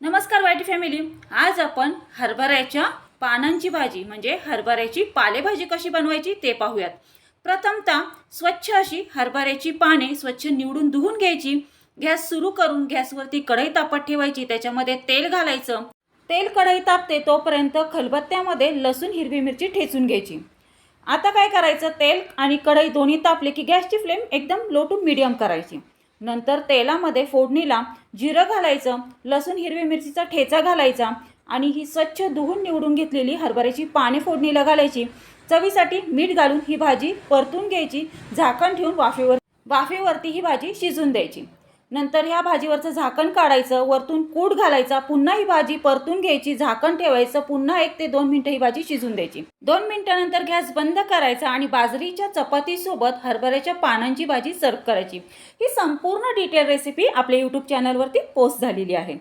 नमस्कार YT family. आज आपण हरभऱ्याच्या पानांची भाजी म्हणजे हरभऱ्याची पालेभाजी कशी बनवायची ते पाहूयात. प्रथमतः स्वच्छ अशी हरभऱ्याची पाने स्वच्छ निवडून धुवून घ्यायची. गॅस सुरू करून गॅसवरती कढई तापत ठेवायची त्याच्यामध्ये तेल घालायचं. तेल कढई तापते तोपर्यंत खलबत्त्यामध्ये लसूण हिरवी मिरची ठेचून घ्यायची. आता काय करायचं? तेल आणि कढई दोन्ही तापले की गॅसची फ्लेम एकदम लो टू मिडियम करायची. नंतर तेलामध्ये फोडणीला जिरं घालायचं लसूण हिरवी मिरचीचा ठेचा घालायचा आणि ही स्वच्छ धुवून निवडून घेतलेली हरभऱ्याची पाने फोडणीला घालायची. चवीसाठी मीठ घालून ही भाजी परतून घ्यायची. झाकण ठेवून वाफेवर वाफेवरती ही भाजी शिजून द्यायची. नंतर ह्या भाजीवरचं झाकण काढायचं वरतून कूट घालायचा पुन्हा ही भाजी परतून घ्यायची झाकण ठेवायचं पुन्हा एक ते दोन मिनिटं ही भाजी शिजून द्यायची. दोन मिनिटानंतर गॅस बंद करायचा आणि बाजरीच्या चपातीसोबत हरभऱ्याच्या पानांची भाजी सर्व करायची. ही संपूर्ण डिटेल रेसिपी आपल्या यूट्यूब चॅनलवरती पोस्ट झालेली आहे.